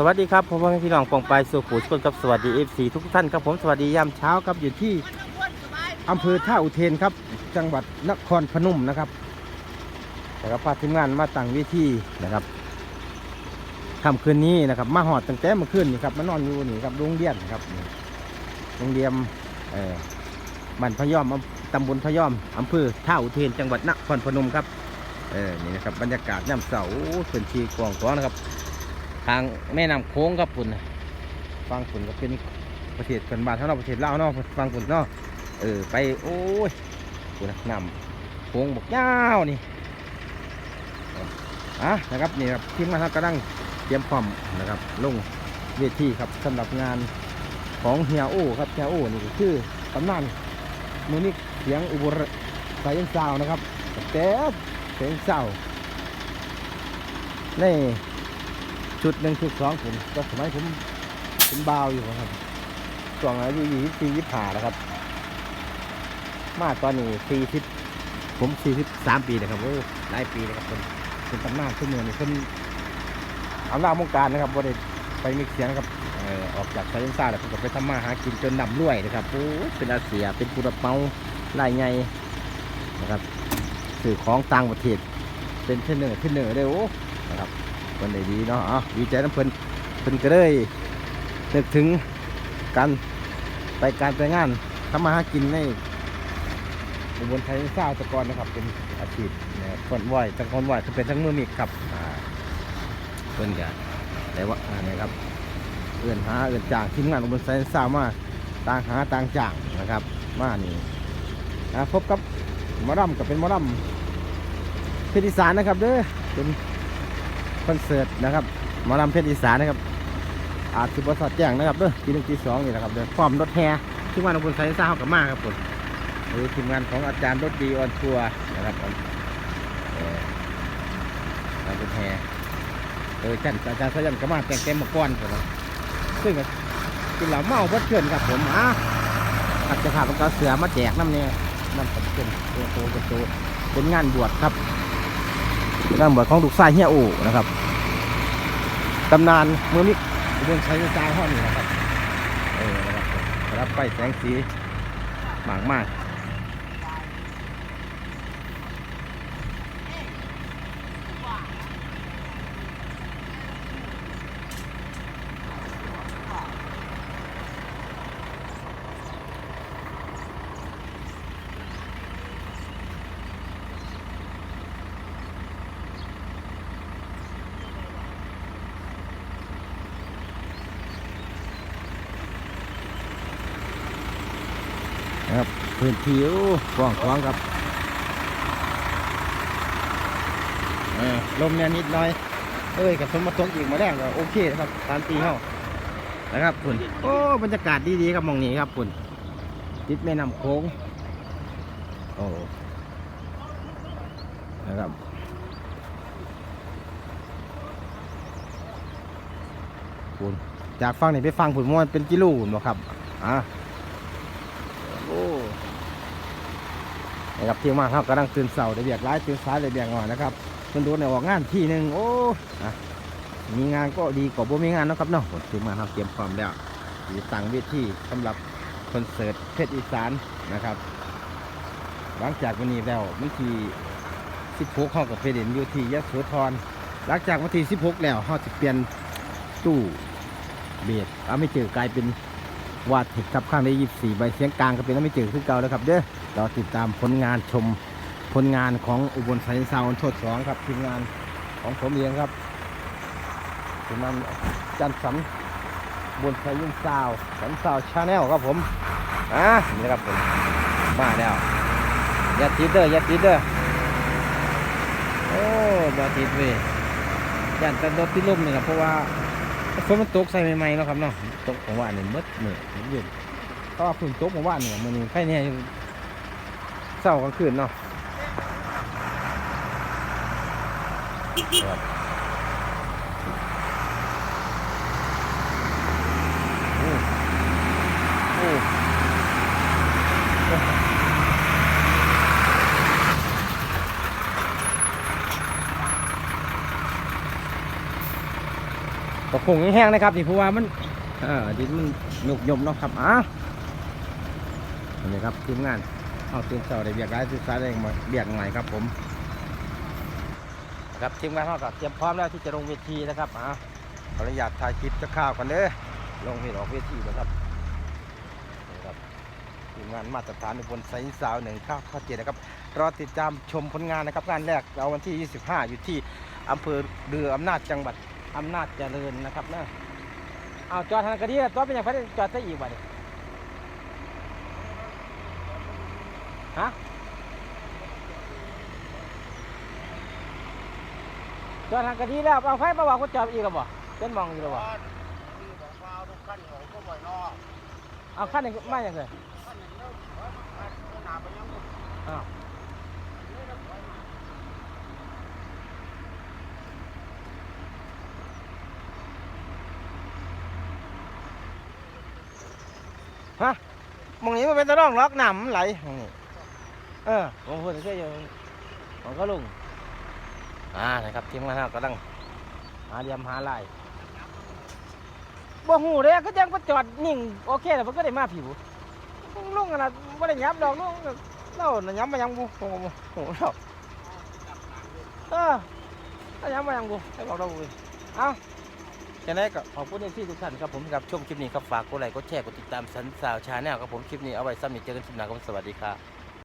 สวัสดีครับผมว่าพี่น้องปองไปสู่ผู้ชนกับสวัสดีเอฟซีทุกท่านครับผมสวัสดียามเช้าครับอยู่ที่อำเภอท่าอุเทนครับ จังหวัดนครพนมนะครับนะครับพาทีมงานมาตั้งเวิธีนะครับค่ำคืนนี้นะครับมาหอดตั้งแต่เมื่อคืนนี่ครับมานอนอยู่นี่ครับโรงเรียนครับโรงเรียนเอ่อบ้านพะยอมอำตำบลพะยอมอำเภอท่าอุเทน จังหวัดนครพนมครับเออนี่นะครับบรรยากาศย่ำเสาร์เป็นทีกวางกวางนะครับ ทางแม่น้ำโค้งครับปุ่นนะฟังปุ่นก็เป็นประเทศเป็นบ้านเท่าเราประเทศลาวเนาะฟังปุ่นเนาะเออไปโอ้ยปุ่นน่ะน้ำโค้งบอกยาวนี่อะนะครับนี่ครับทีมงานกำลังเตรียมพร้อมนะครับลงเวทีครับสำหรับงานของเฮียโอครับเฮียโอนี่คือตำนานมือนี้เสียงอุบลสายยังซาวนะครับแต่เสียงเศร้าใน ชุดหนึ่งชุดสองผมก็สมัยผมเป็นบ่าวอยู่ครับช่วงอายุยี่สิบสี่ยี่สิบห้าแล้วครับ มาตอนนี้สี่สิบผมสี่สิบสามปีนะครับโอ้หลายปีนะครับเป็นเป็นตำนานขึ้นเมืองนี่เป็นอำนาจวงการนะครับว่าได้ไปมีเสียงนะครับเอ่อออกจากไซเอนซ่าแล้วผมก็ไปทำมาหากินจนนำรวยนะครับโอ้เป็นอาเซียเป็นผู้รับเหมารายใหญ่นะครับสื่อของต่างประเทศเป็นเทนเนอร์เทนเนอร์ได้โอ้นะครับ เพิ่นได้ดีเนาะอ๋อดีใจน้ำเพิ่นเพิ่นก็เลยนึกถึงการไปการไปงานทำมาหากินในอุบลไทยซ่าตะกอนนะครับ เป็นอาชีพนะครับคนไหวทั้งคนไหวทั้งเป็นทั้งมือมีดครับอ่าเพิ่นก็แต่ว่าอ่านะครับเอื่นหาเอื่นจ้างทีมงานอุบลไทยซ่ามาต่างหาต่างจ้างนะครับ มานี่อ่าพบกับมอรำกับเป็นมอรำพชรอีสานนะครับเด้อเป็น คอนเสิร์ตนะครับหมอลำเพชรอีสานนะครับอาจสิบสอดแจ้งนะครับเด้อปีหนึ่งปีสองนี่นะครับเด้อพร้อมรถแห่ทีมงานของคนไซซ่าเขากับมาครับผมหรือทีมงานของอาจารย์รถดีออนทัวร์นะครับผมเออการถแห่เออจันอาจารย์สยันก็มาแต่งเต็มมาก่อนผมนะซึ่งกินเหล้าเมาเพิ่เชิญครับผมอะอาจจะขาดปากกาเสือมาแจกน้ำเนี่ยน้ำเป็นตัวโตเป็นโตเป็นงานบวชครับงานบวชของลูกชายเฮียโอนะครับ ตำนานเมื่อมิกเรื่องใช้กระจายห้องนี่นะครับเออนะครับรับไปแสงสีหมากมาก พื้นที่กว้างขวางครับลมเนี่ยนิดหน่อย เอ้ยกับสมมาตกอีกมาแรงก็โอเคครับตามปีเฮานะครับคุณโอ้บรรยากาศดีๆครับมองนี้ครับคุณติดแม่น้ำโค้งโอ้นะครับคุณจากฟังนี่ไปฟังผุนมวนเป็นกิโลหุ่นบ่ครับอะ โอ้ นะครับที่มาครับกำลังตื่นเสาได้เบียกร้ายตื่นสายได้เบียกหน่อยนะครับมันดูในออกงานที่หนึ่งโอ้อะมีงานก็ดีกว่าบ่มีงานนะครับเนาะผมถึงมาครับเตรียมพร้อมแล้วที่ตั้งเวทีสำหรับคอนเสิร์ตเพชรอีสานนะครับ หลังจากวันนี้แล้ววันที่16เขากับไปเด่นอยู่ที่ยะโสธรหลังจากวันที่16 แล้วเขาจะเปลี่ยนตู้เบียดเอาไม่เจอกลายเป็น วาดถิดครับข้างได้ยี่สี่ใบเสียงกลางก็เป็นแล้วไม่เจอขึ้นเก่าแล้วครับเด้อเราติดตามผลงานชมผลงานของอุบลไซน์ซาวน์โทษสองครับทีมงานของผมเองครับทีมงานจันสันอุบนไซน์ซาวน์สันซาวชาแนลครับผมอะนี่นะครับผมมาแล้วอย่าติดเด้ออย่าติดเด้อโอ้บอติดเว้ยย่านแต่รถที่ล่มนี่ครับเพราะว่า ฝนมันตกใส่ใหม่ๆเนาะครับเนาะตกผมว่าเนี่ยมืดเหนื่อยเย็นเพราะว่าฝนตกผมว่าเนี่ยมันนี่ใครเนี่ยเศร้ากลางคืนเนาะครับโอ้โอ้ ตกคงแห้งๆนะครับนี่เพราะว่ามันเออดินมันหยกยมเนาะครับอะนี่ครับทีมงานเอาตื่นเช้าได้เบียกร้ายตื่นสายได้เบียกใหม่ครับผมครับทีมงานเขาก็เตรียมพร้อมแล้วที่จะลงเวทีนะครับอะขออนุญาตถ่ายคลิปจะข้าวกันเด้อลงเหตุออกเวทีนะครับนี่ครับทีมงานมาตรฐานในบนไซส์สาวหนึ่งข้าวข้าเจ็ดนะครับรอติดตามชมผลงานนะครับงานแรกเราวันที่ 25 อยู่ที่อำเภอเรืออำนาจจังหวัด อำนาจเจริญนะครับนะเอาจอดทางกระดิ่งตัวเป็นอย่างไรจอดได้อีกวันฮะจอดทางกระดิ่งแล้วเอาไฟมาบอกว่าจอดอีกหรอบ่เป็นมองอยู่หรอบ่เอาขั้นหนึ่งมาอย่างไรอ้าว ฮะมองนี้มันเป็นตะร่องล็อกหนำไหลมองนี้เออผมพูดถึงอยู่ของก็ลุงอ่านะครับทีมงานเรากำลังหาเหลี่ยมหาลายบ่หูเลยก็ยังก็จอดนิ่งโอเคแต่มันก็ได้มาผิวลุงกันะไม่ได้ยับดอกลุงเล่าน่ะยับมายังบุโอ้โหโอ้โหดอกเออยับมายังบุให้บอกเราบุเอ้า ยังไงก็ขอบคุณที่ทุกท่านครับผมกับชมคลิปนี้ครับฝากกดไลค์กดแชร์กดติดตามสันสาวชาแนลครับผมคลิปนี้เอาไว้ซ้ำอีกเจอกันคลิปหน้าครับสวัสดีครับ